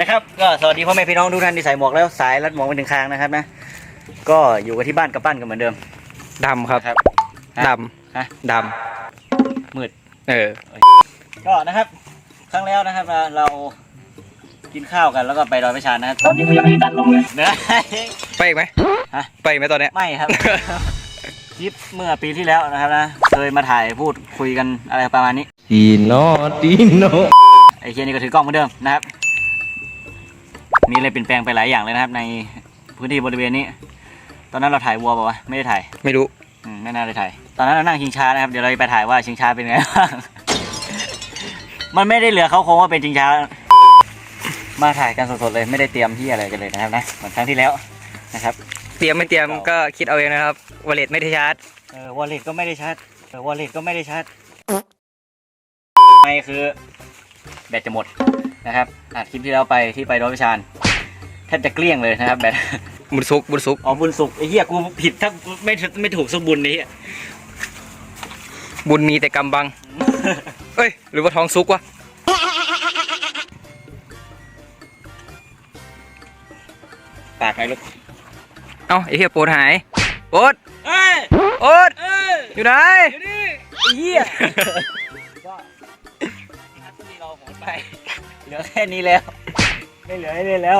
นะครับ ก็สวัสดีพ่อแม่พี่น้องทุกท่านที่ใส่หมวกแล้วสายรัดหมวกไปถึงคางนะครับนะ ก็อยู่กันที่บ้านกับปั้นกันเหมือนเดิมดำครับนะครับ ดฮะำดมืดำเออ ก็นะครับ ครั้งแล้วนะครับเราเรากินข้าวกันแล้วก็ไปดอยประชานนะครับตอนนี้ยังไม่ได้ตัดลงเลยนะ ไปอีกไหมฮะ ไปอีกไหมตอนเนี้ย ไม่ครับ คลิปเมื่อปีที่แล้วนะครับนะเคยมาถ่ายพูดคุยกันอะไรประมาณนี้ตีโนตีโนไอ้เคียนี่ก็ถือกล้องเหมือนเดิมนะครับ มีอะไรเปลี่ยนแปลงไปหลายอย่างเลยนะครับ ในพื้นที่บริเวณนี้ ตอนนั้นเราถ่ายวัวเปล่าวะไม่ได้ถ่ายไม่รู้อืมไม่น่าได้ถ่าย ตอนนั้นเรานั่งชิงช้านะครับเดี๋ยวเราไปถ่ายว่าชิงช้าเป็นไงบ้าง มันไม่ได้เหลือเขาโครงว่าเป็นชิงช้า มาถ่ายกันสดๆเลยไม่ได้เตรียมที่อะไรกันเลยนะครับนะเหมือนครั้งที่แล้วนะครับ เตรียมไม่เตรียมก็คิดเอาเองนะครับวอลเล็ตไม่ได้ชาร์จเออวอลเล็ตก็ไม่ได้ชาร์จเออวอลเล็ตก็ไม่ได้ชาร์จไม่คือ แบตจะหมดนะครับอัดคลิปที่แล้วไปที่ไปร้อยวิชานแทบจะเกลี้ยงเลยนะครับแบตบุญซุกบุญซุกอ๋อบุญสุขไอ้เหี้ยกูผิดถ้าไม่ไม่ถูกสมบุญนี้ยบุญมีแต่กำบัง เอ้ย หรือว่าท้องซุกวะปากไงลูก เอ้าไอ้เหี้ยโปรดหายโปรดเอ้ยโปรดเอ้ยอยู่ไหนเดี๋ยวนี้ไอ้เหี้ย ไป เหลือแค่นี้แล้ว ไม่เหลือให้เล่นแล้ว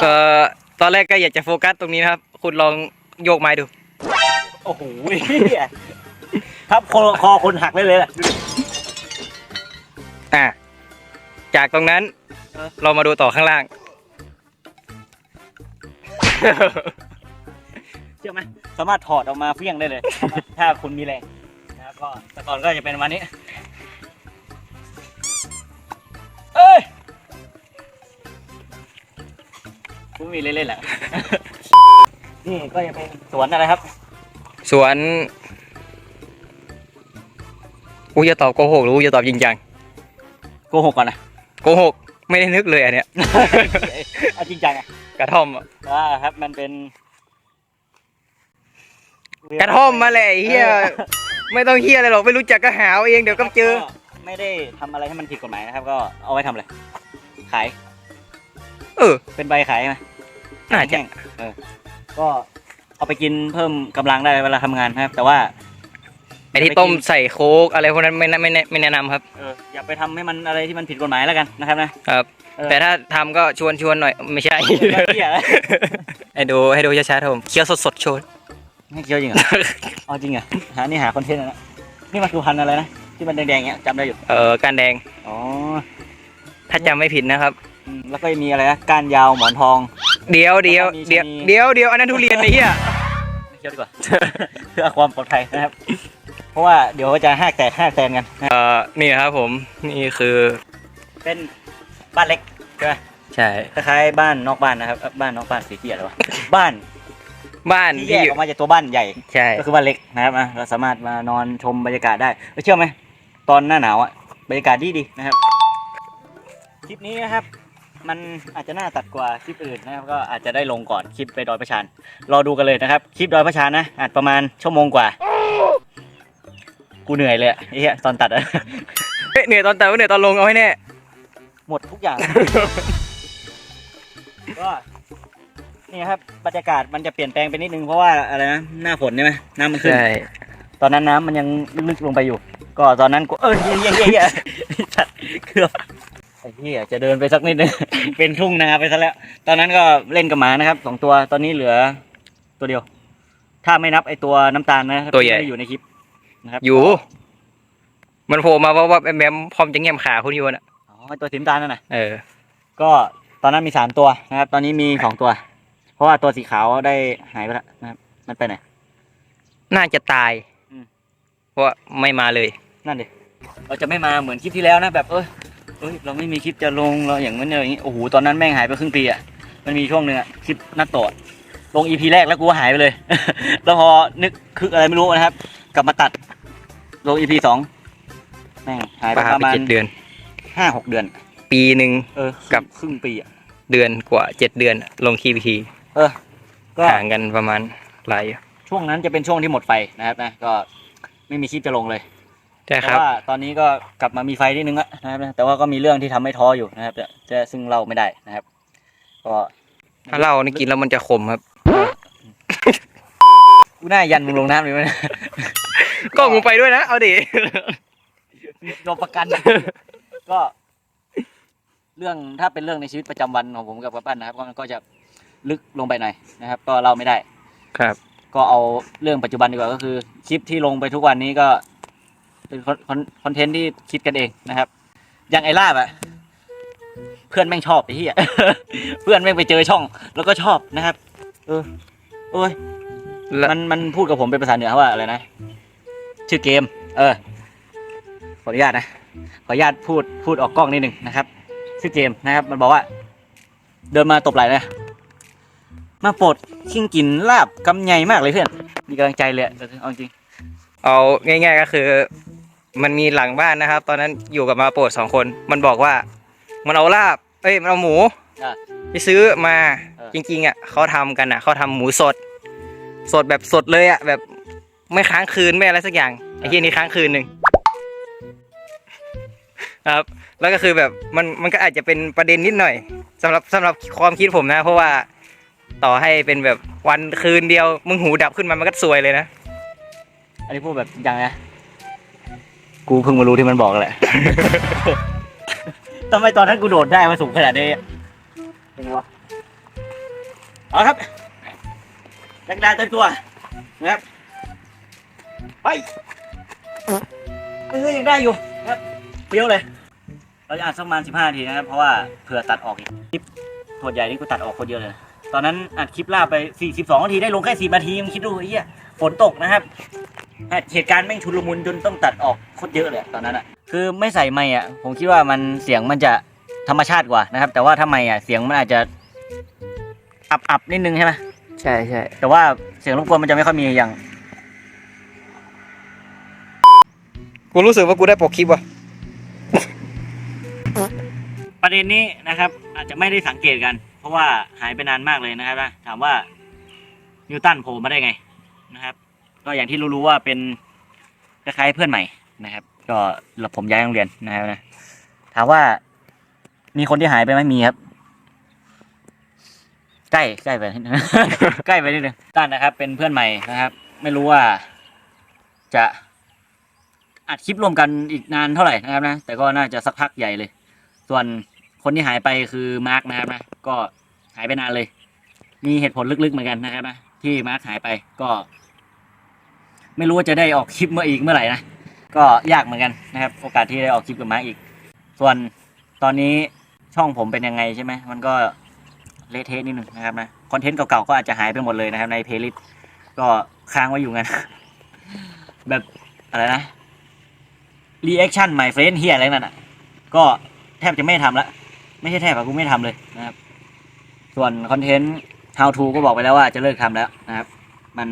เอ่อตอนแรกก็อยากจะโฟกัสตรงนี้นะครับ คุณลองโยกไม้ดู โอ้โหเหี้ยครับคอคอคนหักเลยเลยแหละอะ จากตรงนั้น เออ เรามาดูต่อข้างล่าง เชื่อไหมสามารถถอดออกมาเฟี้ยงได้เลย ถ้าคุณมีแรงนะครับก็แต่ก่อนก็จะเป็นประมาณนี้ กูมีเล่นๆแหละ นี่ก็จะเป็นสวนอะไรครับ สวนกูจะตอบโกหกหรือกูจะตอบจริงจังโกหกก่อนนะโกหกไม่ได้นึกเลยอันเนี้ย เอาจริงจังอะกระท่อมอะว่าครับมันเป็นกระท่อมมาแหละไอ้เฮียไม่ต้องเฮียอะไรหรอกไม่รู้จักก็หาเอาเองเดี๋ยวก็เจอ ไม่ได้ทำอะไรให้มันผิดกฎหมายนะครับ ก็เอาไว้ทำอะไรขาย เออ เป็นใบขายไหมน่าจะ แห้งเออ ก็เอาไปกินเพิ่มกำลังได้เวลาทำงานนะครับ แต่ว่า ไอที่ต้มใส่โค้กอะไรพวกนั้นไม่แนะไม่แนะไม่แนะนำครับ เออ อย่าไปทำให้มันอะไรที่มันผิดกฎหมายแล้วกันนะครับนะครับ เออแต่ถ้าทำก็ชวนชวนหน่อยไม่ใช่แล้วเหี้ยให้ดูให้ดูช้าๆครับผมเคี้ยวสดๆโชว์ไม่เคี้ยวจริงเหรอ เอาจริงเหรอหานี่หาคอนเทนต์นะนี่มันคือพันธุ์อะไรนะ ที่มันแดงๆเงี้ยจำได้อยู่ เออการแดงอ๋อ ถ้าจำไม่ผิดนะครับ อืมแล้วก็มีอะไรนะก้านยาวหมอนทอง เดี๋ยวเดี๋ยวมีเดี๋ยวชะนีเดี๋ยวเดี๋ยวอันนั้นทุเรียนไอ้เหี้ยไม่เคี้ยวดีกว่า เพื่อความปลอดภัยนะครับ เพราะว่าเดี๋ยวจะหักแตกหักแตนกันนะเอ่อนี่นะครับผมนี่คือเป็นบ้านเล็กใช่ไหมใช่คล้ายๆบ้านนอกบ้านนะครับเอ้อบ้านนอกบ้านสีเขียวหรอวะบ้านบ้านที่แยที่กอยู่ออกมาจากตัวบ้านใหญ่ ใช่ก็คือบ้านเล็กนะครับอะเราสามารถมานอนชมบรรยากาศได้เอ้ยเชื่อไหมตอนหน้าหนาวอะบรรยากาศดีดีๆนะครับคลิปนี้นะครับ มันอาจจะน่าตัดกว่าคลิปอื่นนะครับก็อาจจะได้ลงก่อนคลิปไปดอยประชานรอดูกันเลยนะครับ คลิปดอยประชานนะอาจประมาณชั่วโมงกว่า กูเหนื่อยเลยอะไอ้เหี้ยตอนตัดอะ เฮ้ยเหนื่อยตอนแต่ว่าเหนื่อยตอนลงเอาให้แน่ หมดทุกอย่าง ก็นี่ครับบรรยากาศมันจะเปลี่ยนแปลงไปนิดนึงเพราะว่าอะไรนะหน้าฝนใช่ไหมน้ำมันขึ้นใช่ตอนนั้นน้ำมันยังลึกๆลงไปอยู่ ก็ตอนนั้นกูเออเฮียเฮียเฮียเฮียสัตว์เกือบไอ้เฮียจะเดินไปสักนิดนึง เป็นทุ่งนาไปซะแล้ว ตอนนั้นก็เล่นกับหมานะครับสองตัวตอนนี้เหลือตัวเดียว ถ้าไม่นับไอ้ตัวน้ำตาลนะครับตัวใหญ่ ที่ไม่ได้อยู่ในคลิปนะครับอยู่ มันโผล่มาว่าว่าแอมแอมพร้อมจะแง้มขาคุณอยู่น่ะอ๋อไอ้ตัวสีน้ำตาลนั่นน่ะเออ ก็ตอนนั้นมีสามตัวนะครับ ตอนนี้มีสองตัว เพราะว่าตัวสีขาวได้หายไปแล้วนะครับมันไปไหน น่าจะตายอืม เพราะว่าไม่มาเลย นั่นดิเราจะไม่มาเหมือนคลิปที่แล้วนะแบบเอย เอ้ยเราไม่มีคลิปจะลงเราอย่างนั้นอย่างนี้โอ้โหตอนนั้นแม่งหายไปครึ่งปีอะมันมีช่วงหนึ่งอะคลิปนัดโตดลงอีพีแรกแล้วกูก็หายไปเลย แล้วพอนึกคืออะไรไม่รู้นะครับ กลับมาตัด ลงอีพีสองแม่งหายไปปาประไปมาณเจ็ดเดือนห้าหกเดือน ปีหนึ่งเออกับครึ่งปีอะเดือนกว่าเจ็ดเดือนอะลงคีพีทีเออ ก็ห่างกันประมาณหลายช่วงนั้นจะเป็นช่วงที่หมดไฟนะครับนะก็ไม่มีคลิปจะลงเลย ใช่แต่ครับว่าตอนนี้ก็กลับมามีไฟนิดนึงแล้วนะครับแต่ว่าก็มีเรื่องที่ทำให้ท้ออยู่นะครับจะจะซึ่งเล่าไม่ได้นะครับ ก็ถ้าเหล้านี่กินแล้วมันจะขมครับ กูหน้ายันมึงลงน้ำเลยไหมก็มึงไปด้วยนะ เอาดิโดนประกัน ก็ เรื่องถ้าเป็นเรื่องในชีวิตประจำวันของผมกับป้าปั้นนะครับก็มันก็จะลึกลงไปหน่อยนะครับ ก็เล่าไม่ได้ ครับ ก็เอาเรื่องปัจจุบันดีกว่าก็คือ คลิปที่ลงไปทุกวันนี้ก็ เป็นคอนคอนคอนเทนต์ที่คิดกันเองนะครับ อย่างไอ้ลาบอะเพื่อนแม่งชอบไอ้เหี้ยเพื่อนแม่งไปเจอช่อง แล้วก็ชอบนะครับ เออโอ้ยแล้วมันมันพูดกับผมเป็นภาษาเหนือว่าอะไรนะชื่อเกม เออ ขออนุญาตนะขออนุญาตพูดพูดออกกล้องนิดหนึ่งนะครับ ชื่อเกมนะครับ มันบอกว่า เดินมาตบไหล่นะมาโปรดขิ้งกินลาบกำไยมากเลยเพื่อนมีกำลังใจเลยอะเอาจริง เอาง่าย ๆ ก็คือ มันมีหลังบ้านนะครับ ตอนนั้นอยู่กับมาโปรดสองคน มันบอกว่า มันเอาลาบ เอ้ยมันเอาหมูอะ ไปซื้อมา เออ จริงๆอะเขาทำกันอะเขาทำหมูสด สดแบบสดเลยอะแบบไม่ค้างคืนไม่อะไรสักอย่างไอ้ที่นี่ค้างคืนหนึ่งครับ แล้วก็คือแบบมันมันก็อาจจะเป็นประเด็นนิดหน่อยสำหรับสำหรับความคิดผมนะ เพราะว่าต่อให้เป็นแบบวันคืนเดียว มึงหูดับขึ้นมามันก็ซวยเลยนะ อันนี้พูดแบบจริงจังนะ กูเพิ่งมารู้ที่มันบอกแหละ ทำไมตอนนั้นกูโดดได้มาสูงขนาดนี้เป็นไงวะเอาครับแรงดาเต็มตัวนะครับไปเอ้ยยังได้อยู่นะครับเปรี้ยวเลย เราจะอ่านสักประมาณสิบห้านาทีนะครับ เพราะว่าเผื่อตัดออกอีกคลิปส่วนใหญ่นี่กูตัดออกคนเดียวเลย ตอนนั้นอัดคลิปล่าไปสี่สิบสองนาทีได้ลงแค่สี่นาทีมึงคิดดูไอ้เหี้ยฝนตกนะครับ เหตุการณ์แม่งชุลมุนจนต้องตัดออกโคตรเยอะเลยอะตอนนั้นอะคือไม่ใส่ไมค์อะผมคิดว่ามันเสียงมันจะธรรมชาติกว่านะครับ แต่ว่าถ้าไมค์อะเสียงมันอาจจะอับอับๆนิดนึงใช่ไหมใช่ใช่แต่ว่าเสียงรบกวนมันจะไม่ค่อยมีอย่างกูรู้สึกว่ากูได้ปกคลิปว่ะประเด็นนี้นะครับ อาจจะไม่ได้สังเกตกัน เพราะว่าหายไปนานมากเลยนะครับนะถามว่านิวตันโผล่มาได้ไงนะครับ ก็อย่างที่รู้ๆว่าเป็นคล้ายๆเพื่อนใหม่นะครับ ก็ผมย้ายโรงเรียนนะครับนะถามว่ามีคนที่หายไปไหมมีครับ ใกล้ใกล้ไปนิดนึง ใกล้ไปนิดนึงตั้นนะครับ เป็นเพื่อนใหม่นะครับ ไม่รู้ว่า จะอัดคลิปรวมกันอีกนานเท่าไหร่นะครับนะแต่ก็น่าจะสักพักใหญ่เลย ส่วนคนที่หายไปคือมาร์กนะครับนะก็หายไปนานเลย มีเหตุผลลึกๆเหมือนกันนะครับนะที่มาร์กหายไปก็ ไม่รู้ว่าจะได้ออกคลิปเมื่ออีกเมื่อไหร่นะ ก็ยากเหมือนกันนะครับ โอกาสที่ได้ออกคลิปกับมาอีก ส่วนตอนนี้ช่องผมเป็นยังไงใช่ไหมมันก็เละเทะนิดนึงนะครับนะคอนเทนต์เก่าๆก็อาจจะหายไปหมดเลยนะครับในเพลย์ลิสต์ก็ค้างไว้อยู่งั้น แบบอะไรนะรีแอคชั่น my friend เฮียอะไรนั่นอะ ก็แทบจะไม่ทำละไม่ใช่แทบอะกูไม่ทำเลยนะครับ ส่วนคอนเทนต์ how to ก็บอกไปแล้วว่าจะเลิกทำแล้วนะครับ มัน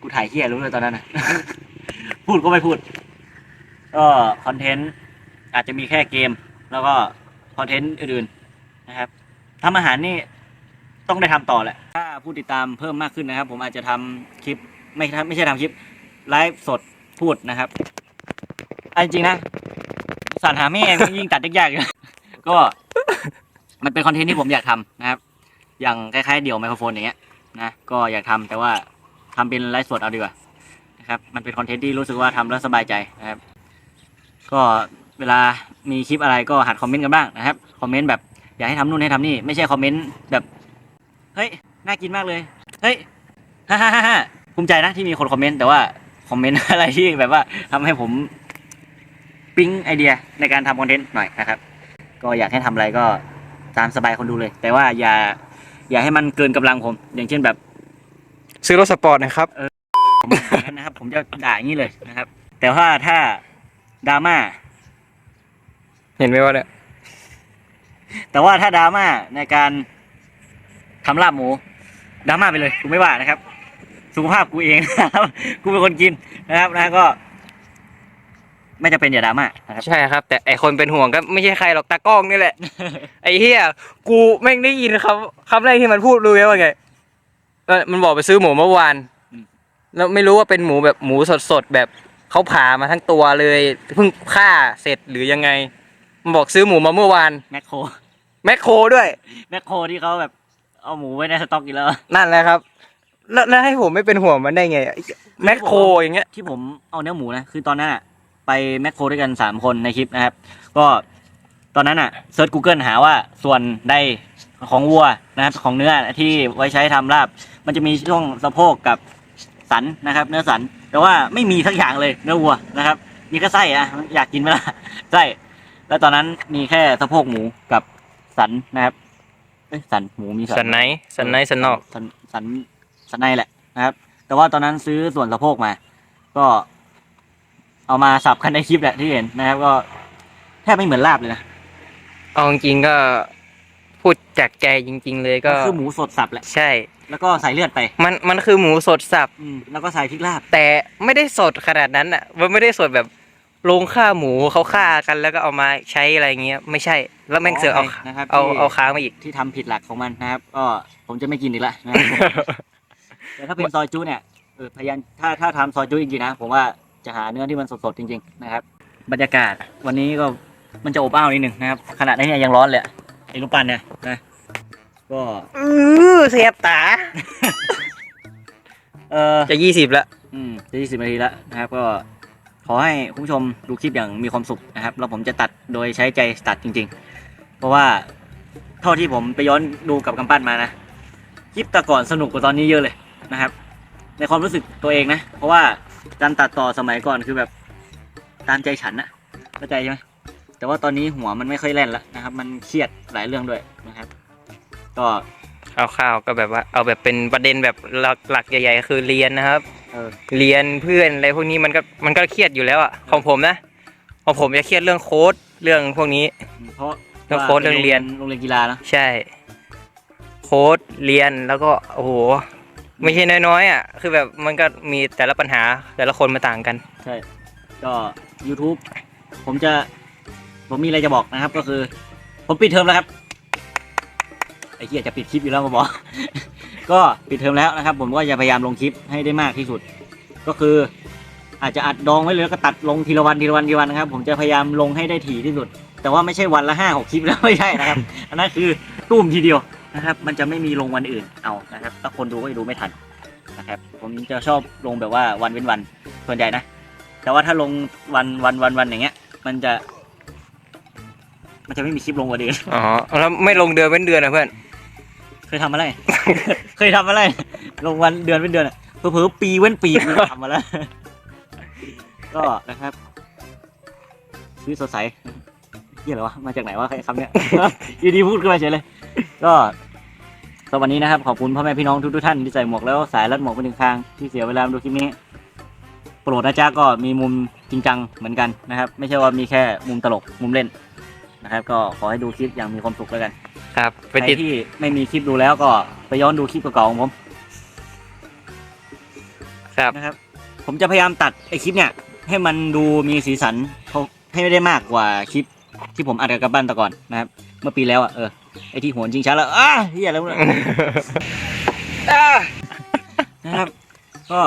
กูถ่ายเฮียรู้เลยตอนนั้นนะ พูดก็ไม่พูด ก็คอนเทนต์อาจจะมีแค่เกม แล้วก็คอนเทนต์อื่นๆนะครับทำอาหารนี่ต้องได้ทำต่อแหละ ถ้าผู้ติดตามเพิ่มมากขึ้นนะครับ ผมอาจจะทำคลิปไม่ทำไม่ใช่ทำคลิปไลฟ์สดพูดนะครับอันจริงๆนะสรรหาแม่งยิ่งตัดยากๆอยู่ก็มันเป็นคอนเทนต์ที่ผมอยากทำนะครับ อย่างคล้ายๆเดี่ยวไมโครโฟนอย่างเงี้ยนะก็อยากทำแต่ว่า ทำเป็นไลฟ์สดเอาดีกว่านะครับมันเป็นคอนเทนต์ที่รู้สึกว่าทำแล้วสบายใจนะครับ ก็เวลามีคลิปอะไรก็หัดคอมเมนต์กันบ้างนะครับคอมเมนต์แบบอยากให้ทำนู่นให้ทำนี่ไม่ใช่คอมเมนต์แบบเฮ้ยน่ากินมากเลยเฮ้ยฮ่าฮ่าฮ่าฮ่าภูมิใจนะที่มีคนคอมเมนต์แต่ว่าคอมเมนต์อะไรที่แบบว่าทำให้ผมปิ๊งไอเดียในการทำคอนเทนต์หน่อยนะครับ ก็อยากให้ทำอะไรก็ตามสบายคนดูเลย แต่ว่าอย่าอย่าให้มันเกินกำลังผม อย่างเช่นแบบ ซื้อรถสปอร์ตหนะครับ ผมอย่างนั้นนะครับ ผมจะด่าอย่างนี้เลยนะครับ แต่ว่าถ้าดราม่า เห็นไหมว่าเนี่ย แต่ว่าถ้าดราม่าในการทำลาบหมูดราม่าไปเลยกูไม่ว่านะครับ สุขภาพกูเองนะครับ กูเป็นคนกินนะครับนะก็ ไม่จะเป็นอย่าดราม่านะครับ ใช่ครับ แต่ไอคนเป็นห่วงก็ไม่ใช่ใครหรอกตากล้องนี่แหละ ไอเฮียกูแม่งได้ยินคำคำแรกที่มันพูดรู้ไหมว่าไง เออมันบอกไปซื้อหมูเมื่อวาน อืม แล้วไม่รู้ว่าเป็นหมูแบบหมูสดๆแบบเขาผ่ามาทั้งตัวเลยเพิ่งฆ่าเสร็จหรือยังไง มันบอกซื้อหมูมาเมื่อวานแมคโครแมคโครด้วย แมคโครที่เขาแบบเอาหมูไว้ในสต็อกอีกแล้ว นั่นแหละครับ แล้วแล้วให้ผมไม่เป็นห่วงมันได้ไงแมคโครอย่างเงี้ย ที่ผมเอาเนื้อหมูนะคือตอนนั้นอะไปแมคโครด้วยกันสามคนในคลิปนะครับ ก็ตอนนั้นอะเซิร์ช Google หาว่าส่วนใด ของวัวนะครับของเนื้อที่ไว้ใช้ทำลาบ มันจะมีช่วงสะโพกกับสันนะครับ เนื้อสัน แต่ว่าไม่มีทั้งอย่างเลยเนื้อวัวนะครับ มีแค่ไส้อะอยากกินไหมล่ะไส้แล้วตอนนั้นมีแค่สะโพกหมูกับสันนะครับเอ้ยสันหมูมีสันสันไหนสันไหนสันนอกสันสันสันในแหละนะครับ แต่ว่าตอนนั้นซื้อส่วนสะโพกมา ก็เอามาสับกันในคลิปแหละที่เห็นนะครับ ก็แทบไม่เหมือนลาบเลยนะเอาจริงๆก็ พูดจากใจจริง ๆ เลยก็ คือหมูสดสับแหละ ใช่ แล้วก็ใส่เลือดไปมันมันคือหมูสดสับ อืมแล้วก็ใส่พริกลาบ แต่ไม่ได้สดขนาดนั้นอะ มันไม่ได้สดแบบโรงฆ่าหมูเขาฆ่ากันแล้วก็เอามาใช้อะไรเงี้ย ไม่ใช่ แล้วแม่งเสือกเอานะครับเอาที่ เอาค้างมาอีก ที่ทำผิดหลักของมันนะครับ ก็ผมจะไม่กินอีกแล้วนะครับ แต่ถ้าเป็นซอยจุเนี่ยเออพยายามถ้าถ้าทำซอยจุจริงๆนะ ผมว่าจะหาเนื้อที่มันสดๆจริง ๆ นะครับ บรรยากาศวันนี้ก็มันจะอบอ้าวนิดหนึ่งนะครับขนาดนี้เนี่ยยังร้อนเลยอะ ไอ้ลูกปั้นเนี่ยนะ ก็อือเสียบตา เออจะยี่สิบละอืมจะยี่สิบนาทีแล้วนะครับ ก็ขอให้คุณผู้ชมดูคลิปอย่างมีความสุขนะครับ แล้วผมจะตัดโดยใช้ใจตัดจริง ๆ เพราะว่าเท่าที่ผมไปย้อนดูกับกำปั้นมานะ คลิปแต่ก่อนสนุกกว่าตอนนี้เยอะเลยนะครับ ในความรู้สึกตัวเองนะ เพราะว่าการตัดต่อสมัยก่อนคือแบบตามใจฉันนะเข้าใจใช่ไหม แต่ว่าตอนนี้หัวมันไม่ค่อยแล่นแล้วนะครับ มันเครียดหลายเรื่องด้วยนะครับ ก็เอาข้าวๆก็แบบว่าเอาแบบเป็นประเด็นแบบหลักหลักใหญ่ๆก็คือเรียนนะครับ เออ เรียนเพื่อนอะไรพวกนี้มันก็มันก็เครียดอยู่แล้วอะของผมนะของผมจะเครียดเรื่องโค้ดเรื่องพวกนี้ เพราะเรื่องโค้ชเรื่องเรียนโรงเรียนกีฬานะใช่ โค้ดเรียนแล้วก็โอ้โหไม่ใช่น้อยๆอะคือแบบมันก็มีแต่ละปัญหาแต่ละคนมาต่างกัน ใช่ ก็ YouTube ผมจะ ผมมีอะไรจะบอกนะครับ ก็คือ ผมปิดเทอมแล้วครับไอ้เหี้ยจะปิดคลิปอยู่แล้วมาบอก ก็ปิดเทอมแล้วนะครับ ผมก็จะพยายามลงคลิปให้ได้มากที่สุด ก็คือ อาจจะอัดดองไว้เลยแล้วก็ตัดลงทีละวันทีละวันทีละวันนะครับ ผมจะพยายามลงให้ได้ถี่ที่สุด แต่ว่าไม่ใช่วันละห้าหกคลิปแล้วไม่ใช่นะครับ อันนั้นคือตุ้มทีเดียวนะครับ มันจะไม่มีลงวันอื่นเอานะครับถ้าคนดูก็จะดูไม่ทันนะครับ ผมจะชอบลงแบบว่าวันเว้นวันส่วนใหญ่นะ แต่ว่าถ้าลงวันวันวันวันอย่างเงี้ย มันจะ มันจะไม่มีคลิปลงวันอื่นอ๋อแล้วไม่ลงเดือนเป็นเดือนนะเพื่อน เคยทำอะไร เคยทำอะไร ลงวันเดือนเป็นเดือนอะเผลอๆปีเว้นปีกูทำมาแล้ว ก็นะครับชีวิตสดใสเหี้ยอะไรวะ มาจากไหนวะไอ้คำเนี้ย อยู่ดีพูดขึ้นมาเฉยเลย ก็สำหรับวันนี้นะครับ ขอบคุณพ่อแม่พี่น้องทุกๆท่านที่ใส่หมวกแล้วสายรัดหมวกไปหนึ่งข้างที่เสียเวลามาดูคลิปนี้ โปรดนะจ๊ะก็มีมุมจริงจังเหมือนกันนะครับ ไม่ใช่ว่ามีแค่มุมตลกมุมเล่น นะครับ ก็ขอให้ดูคลิปอย่างมีความสุขแล้วกันครับไปใครติดที่ไม่มีคลิปดูแล้วก็ไปย้อนดูคลิปเก่าๆของผมครับนะครับ ผมจะพยายามตัดไอคลิปเนี่ย ให้มันดูมีสีสันเขาให้ได้มากกว่าคลิปที่ผมอัดกับบ้านแตะก่อนนะครับ เมื่อปีแล้วอะเออไอที่โหนจริงช้าแล้วอ้าเฮียแล้วะเนี่ยนะครับ ก็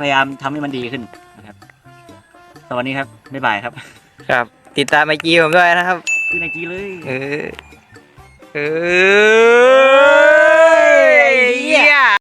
พยายามทำให้มันดีขึ้นนะครับสวัสดีครับบ๊ายบายครับ ครับ ติดตามไอจีผมด้วยนะครับ ขึ้นไอจีเลย เออ เออ